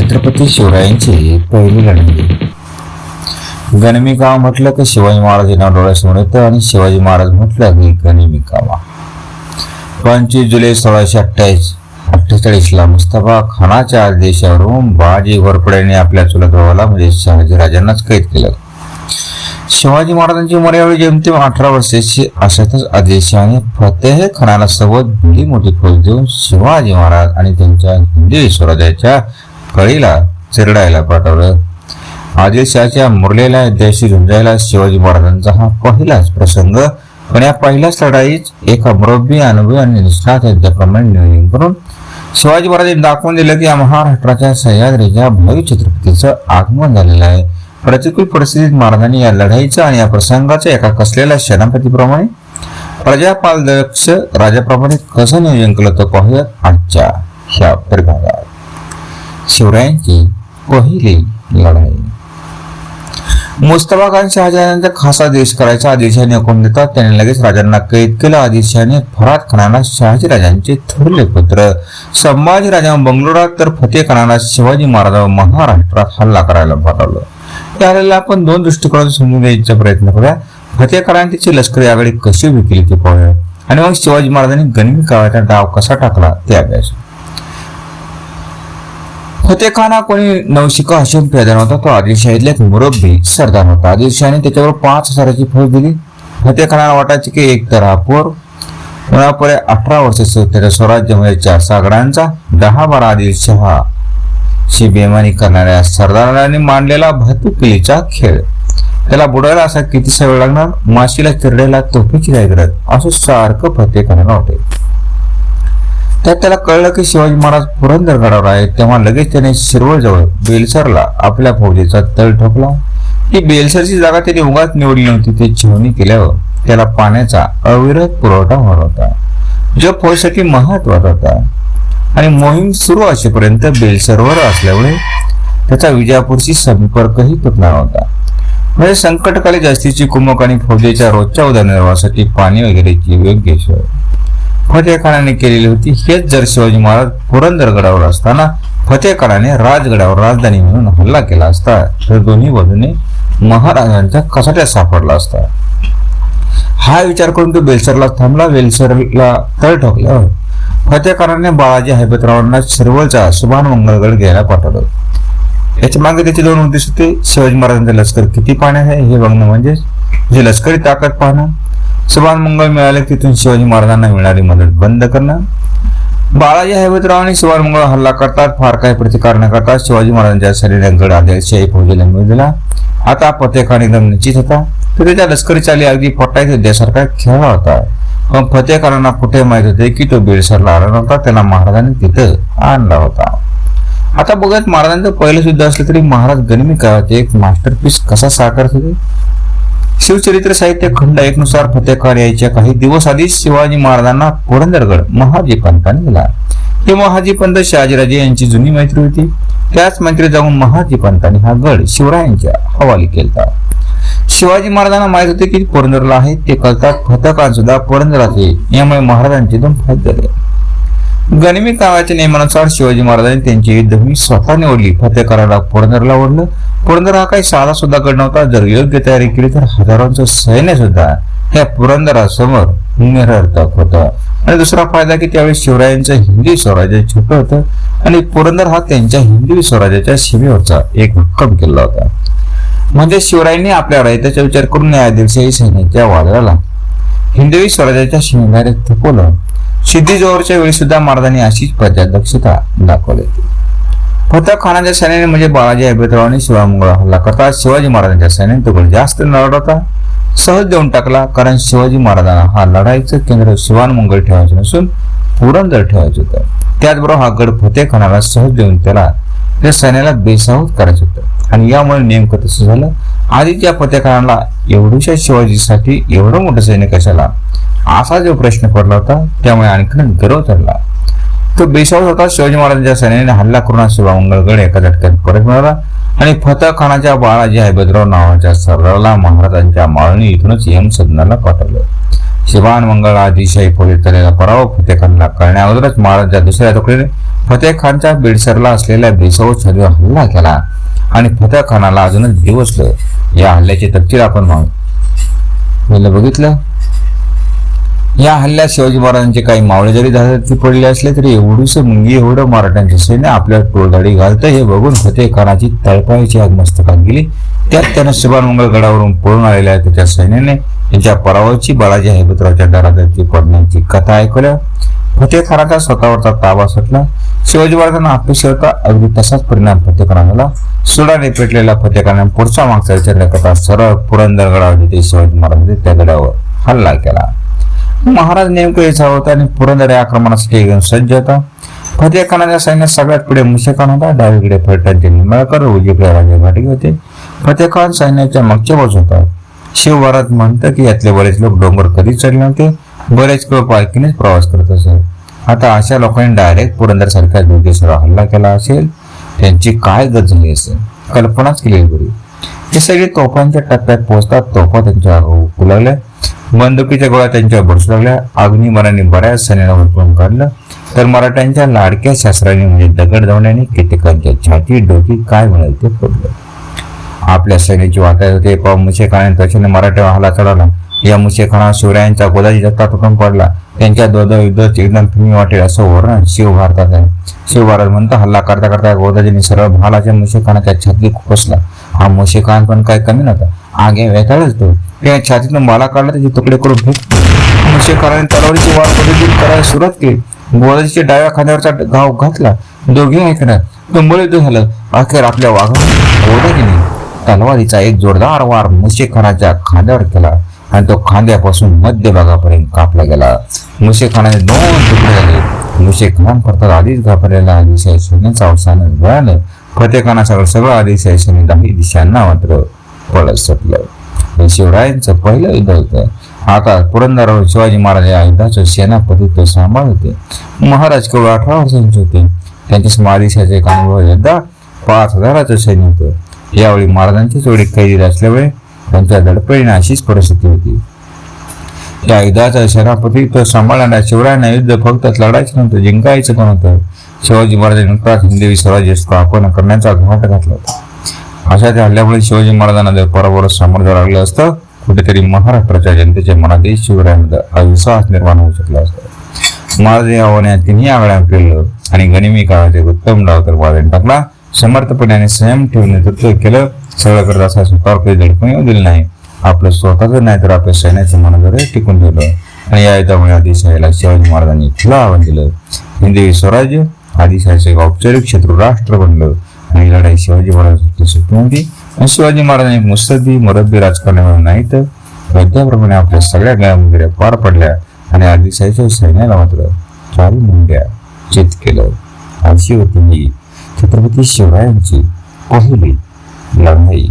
छत्रपती शिवरायांची पहिली लढाई. गणमी म्हटलं की शिवाजी महाराज यांना डोळ्यासमोर येतं आणि शिवाजी महाराज म्हटलं की गणमी पंचवीस जुलै सोळाशे अठ्ठावीस अठ्ठेचाळीसला मुस्तफा खानाच्या आदेशावरून बाजी घोरपड्याने आपल्या चुलत भावाला म्हणजे शहाजी राजांनाच कैद केलं. शिवाजी महाराजांची उमर जेमतेम अठरा वर्षाची अशातच आदेशाने फतेह खानाला सोबत मोठी फौज देऊन शिवाजी महाराज आणि त्यांच्या हिंदवी स्वराज्याच्या कळीला चिरडायला पाठवलं. आदिलशहाच्या मुरलेल्या युद्धाशी झुंजायला शिवाजी महाराजांचा हा पहिलाच प्रसंग. पण या पहिल्याच लढाईत एका मुरब्बी अनुभवी आणि निष्ठात युद्धाप्रमाणे नियोजन करून शिवाजी महाराजांनी दाखवून दिलं की या महाराष्ट्राच्या सह्याद्रीच्या भावी छत्रपतीचं आगमन झालेलं आहे. प्रतिकूल परिस्थितीत महाराजांनी या लढाईचं आणि या प्रसंगाचं एका कसलेल्या सेनापतीप्रमाणे प्रजापालदक्ष राजाप्रमाणे कसं नियोजन केलं तर पाहूयात आजच्या ह्या परिभागात. शिवरायांची पहिली लढाई. मुस्तफा खान शहाजहानचा खासा देश करायचा आदिलशाने हुकूम देतात त्याने लगेच राजांना कैद केलं. आदिलशाने फरात खानाला शहाजी राजांचे थोरले पुत्र. संभाजी राजा बंगलोरात तर फतेह खानाला शिवाजी महाराजांवर महाराष्ट्रात हल्ला करायला पाठवलं. त्यावेळेला आपण दोन दृष्टिकोनातून समजून घ्यायचा प्रयत्न करूया. फतेह तिची लष्करी आघाडी कशी विकली ते पाहूया. आणि मग शिवाजी महाराजांनी गणित काळाचा डाव कसा टाकला ते अभ्यास फतेखान कोणी नवशिका हशीम पैदा नव्हता. तो आदिलशाहीतला एक मुरब्बी सरदार होता. आदिलशाहीने त्याच्यावर पाच हजाराची फौज दिली. फतेखानाला वाटायचे की एक तर हा अठरा वर्ष त्याच्या स्वराज्यामध्ये चार सागरांचा दहा बारा आदिलशहा शी बेमानी करणाऱ्या सरदाराने मांडलेला भातुकलीचा खेळ. त्याला बुडायला असा कितीसा वेळ लागणार? माशीला चिरडेला तोफीची काय करत असं सारखं फतेखानाला होते त्यात त्याला कळलं की शिवाजी महाराज पुरंदरगडावर आहेत. तेव्हा लगेच त्याने शिरवळजवळ बेलसरला आपल्या फौजेचा तळ ठोकला. ती बेलसरची जागा त्याने उगाच निवडली नव्हती. ते छेवणी केल्यावर त्याला पाण्याचा अविरत पुरवठा होणार होता. जो फौजसाठी महत्त्वाचा होता. आणि मोहीम सुरू असेपर्यंत बेलसरवर असल्यामुळे त्याचा विजापूरशी संपर्कही तुटणार होता. म्हणजे संकटकाली जास्तीची कुमक आणि फौजेच्या रोजच्या उदरनिर्वाहासाठी पाणी वगैरेची योग्य सोय. फतेखानाने केलेली होती. हेच जर शिवाजी महाराज पुरंदरगडावर असताना फतेखानाने राजगडावर राजधानी म्हणून हल्ला केला असता तर दोन्ही बाजूने महाराजांच्या कसाट्यात सापडला असता. हा विचार करून तो बेलसरला थांबला. बेलसरला तळ ठोकल्यावर फतेखानाने बाळाजी हैबतरावांना शिरवळचा सुभान मंगळगड घ्यायला पाठवलं. याच्या मागे त्याचे दोन उद्देश होते. शिवाजी महाराजांचं लष्कर किती पाण्यात आहे हे बघणं म्हणजे जे लष्करी ताकद पाहणं सुभान मंगळ मिळाले तिथून शिवाजी महाराजांना मिळणारी मदत बंद करणं. बाळाजी हैबतरावांनी सुभान मंगळ हल्ला करतात. फार काही प्रतिकार न करता शिवाजी महाराजांच्या शरीरात गड शाही फौजेला मिळू दिला. आता फतेखान एकदम निश्चित होता. तर त्याच्या लष्करी चाली अगदी पटायचे देशासारखा खेळला होता. पण फतेखानांना कुठे माहीत होते की तो बेडसरला आला नव्हता? त्याला महाराजांनी तिथं आणला होता. आता बघत महाराजांचं पहिलं सुद्धा असलं तरी महाराज गणमी काय होते एक मास्टरपीस कसा साकारत होते? शिवचरित्र साहित्य खंड एक नुसार फतेखान यायच्या काही दिवस आधी शिवाजी महाराजांना पुरंदरगड महाजी पंताने दिला. हे महाजी पंत शहाजीराजे यांची जुनी मैत्री होती. त्याच मैत्री जाऊन महाजी पंताने हा गड शिवरायांच्या हवाली केला शिवाजी महाराजांना माहीत होते की पुरंदरला आहे ते कळतात फतकान सुद्धा पुरंदरात यामुळे महाराजांचे दोन फायदे झाले. गनिमी काळाच्या नियमानुसार शिवाजी महाराजांनी त्यांची युद्धभूमी स्वतः निवडली. फतेकाराला पुरंदरला ओढलं. पुरंदर हा काही साधा सुद्धा गड नव्हता. जर योग्य तयारी केली तर हजारोंचं सैन्य सुद्धा ह्या पुरंदरासमोर निरर्थक होतं. आणि दुसरा फायदा की त्यावेळी शिवरायांचं हिंदी स्वराज्य छोटं होतं आणि पुरंदर हा त्यांच्या हिंदवी स्वराज्याच्या सीमेवरचा एक भक्कम किल्ला होता. म्हणजे शिवरायांनी आपल्या रयताचा विचार करून न्यायाधीशाही सैन्याच्या वादळाला हिंदवी स्वराज्याच्या सीमेद्वारे थुकवलं. सिद्धीजवळच्या वेळी सुद्धा महाराजांनी अशीच प्रजादक्षता दाखवली. होती फतेहखानाच्या सैन्याने म्हणजे बाळाजी हैबतरावांनी शिवामंगळ हल्ला करता शिवाजी महाराजांच्या सैन्याने तो जास्त लढत होता सहज देऊन टाकला कारण शिवाजी महाराजांना हा लढाईचं केंद्र शिवानमंगळ ठेवायचं नसून पुरंदर ठेवायचं होतं. त्याचबरोबर हा गड फतेहखानाला सहज देऊन त्याला त्या सैन्याला बेसाहूत करायचं होतं. आणि यामुळे नेमकं तसं झालं आधीच्या फतेखानाला एवढ्याशा शिवाजीसाठी एवढं मोठं सैन्य कशाला? असा जो प्रश्न पडला होता त्यामुळे आणखीन गर्व चढला तो बेसावत होता. शिवाजी महाराजांच्या सैन्याने हल्ला करून शिवामंगळगड एका झटक्यात परत मिळाला. आणि फतेह खानाच्या बाळाजी हैबतराव नावाच्या सरदाराला महाराजांच्या माळणी इथूनच यम सदनाला पाठवलं. शिवान मंगळ आदिशाही फौजेत झालेला पराभव फतेह खानला करण्याअगोदरच महाराजांच्या दुसऱ्या तुकडीने फतेह खानच्या बेडसरला असलेल्या बेसाव छदीवर हल्ला केला. आणि फतेह खानाला अजूनच दिवसलं या हल्ल्याचे तपशील आपण पाहू बघितलं? या हल्ल्यात शिवाजी महाराजांचे काही मावळे जरी धाडती पडले असले तरी एवढूस मुंगी एवढं मराठ्यांचे सैन्य आपल्या टोळधाडी घालतं हे बघून फतेह खानाची तळपायची आग मस्तकात गेली. त्यात त्यानं शिबानमंगल गडावरून पळून आलेल्या त्याच्या सैन्याने त्यांच्या पराभवाची बालाजी हैबतरावच्या दरात पडण्याची कथा ऐकवल्या फतेह खानाचा स्वतःवरचा ताबा सुटला. शिवाजी महाराजांना अपेक्षा होता अगदी तसाच परिणाम फतेह झाला. सुडाने पेटलेला फतेह पुढचा मागचा विचारल्या कथा सरळ पुरंदर गडावर जिथे शिवाजी महाराजांनी त्या गडावर हल्ला केला. महाराज नेमकं याचा होता आणि पुरंदर या आक्रमणासाठी एकदम सज्ज होता. फतेह खानाच्या सैन्यात सगळ्यात पुढे मुशेखान होता डावीकडे फलटणचे निंबाळकर उजवीकडे राजे घाटगे होते. फतेह खान सैन्याच्या मागच्या बाजू होता. शिव म्हणतं की यातले बरेच लोक डोंगर कधीच चढले नव्हते. बरेच लोक पालखीनेच प्रवास करत असत आता अशा लोकांनी डायरेक्ट पुरंदर सारख्या दुर्गेश्वर हल्ला केला असेल. त्यांची काय गत झाली असेल? कल्पनाच केली बरी हे सगळे तोफांच्या टप्प्यात पोहोचतात. तोफा त्यांच्या उकू लागल्या. बंदुकीच्या गोळ्या त्यांच्यावर बसू लागल्या. अग्निमराने बऱ्याच सैन्याला हुडकून काढलं. तर मराठ्यांच्या लाडक्या शास्त्राने म्हणजे दगड धावण्याने कित्येकांच्या छाती डोकी काय म्हणाल ते पडलं आपल्या सैन्याची वाटायला होते. पाव काय त्वचेने मराठा हल्ला चढवला या मुशेखाना शिवरायांच्या गोदाची जत्ता तुटून पडला. त्यांच्या द्वद युद्ध एकदम तुम्ही वाटेल असं वर्णन शिव भारतात आहे. शिव भारत म्हणतो हल्ला करता करता गोदाजीने सरळ भालाच्या मुशेखानाच्या छातीत खोसला हा मुशेखान पण काही कमी नव्हता. आगे वेताळच तो. त्या छातीतून माला काढला त्याचे तुकडे करून फेक मुशेखानाने तलवारीची वार पद्धतीत करायला सुरुवात केली. गोदाजीच्या डाव्या खांद्यावरचा घाव घातला. दोघे ऐकणार. तुंबळ युद्ध झालं. अखेर आपल्या वाघा गोदाजीने तलवारीचा एक जोरदार वार मुशेखानाच्या खांद्यावर केला. आणि तो खांद्यापासून मध्यभागापर्यंत कापला गेला. मुशेखानाने दोन तुकडे झाले मुशेखान करतात आधीच घाबरलेला आदिशाही सैन्याचा अवसान मिळालं. फतेखाना सगळं आदिशाही सैन्य दहा दिशांना मात्र पळत सुटलं. हे शिवरायांचं पहिलं युद्ध होतं. आता पुरंदरावर शिवाजी महाराज या युद्धाचं सेनापतित्व सांभाळ होते महाराज केवळ अठरा वर्षांचे होते. त्यांच्या समाधीशाचे एक अनुभव युद्धा पाच हजाराचं सैन्य होतं. यावेळी महाराजांची जोडी कैदी असल्यामुळे त्यांच्या दडपणीने अशीच परिस्थिती होती. या युद्धाचा सेनापती तो सांभाळणाऱ्या शिवरायांना युद्ध फक्त लढायचं नव्हतं जिंकायचं पण होतं. शिवाजी महाराजांनी नुकताच हिंदवी स्वराज्य स्थापन करण्याचा घाट घातला होता. अशा त्या हल्ल्यामुळे शिवाजी महाराजांना जर पराभव सामर्थ्य लागलं असतं कुठेतरी महाराष्ट्राच्या जनतेच्या मनातही शिवरायांमध्ये अविश्वास निर्माण होऊ शकला असता. महाराज या तिन्ही आघाड्या केलं आणि गनिमी काळाचे उत्तम डाव तर वाजून टाकला. समर्थपणे आणि संयम ठेवून नेतृत्व केलं. सगळं करत असा स्वतःवर काही दडपण येऊ दिलं नाही. आपलं स्वतःच नाही तर आपल्या सैन्याचं मनोदर टिकून ठेवलं आणि या युद्धामुळे आदिशाहीला शिवाजी महाराजांनी खुलं आव्हान दिलं. हिंदवी स्वराज्य आदिशाहीचं एक औपचारिक शत्रू राष्ट्र बनलं. आणि लढाई शिवाजी महाराजांची सुटली होती. आणि शिवाजी महाराजांनी मुत्सद्दी मुरब्बी राजकारणामुळे नाही तर वैद्याप्रमाणे आपल्या सगळ्या गावामध्ये पार पडल्या. आणि आदिशाहीच्या सैन्याला मात्र चारी मुंड्या चित केलं. अशी होती ही छत्रपती शिवरायांची पहिली लढाई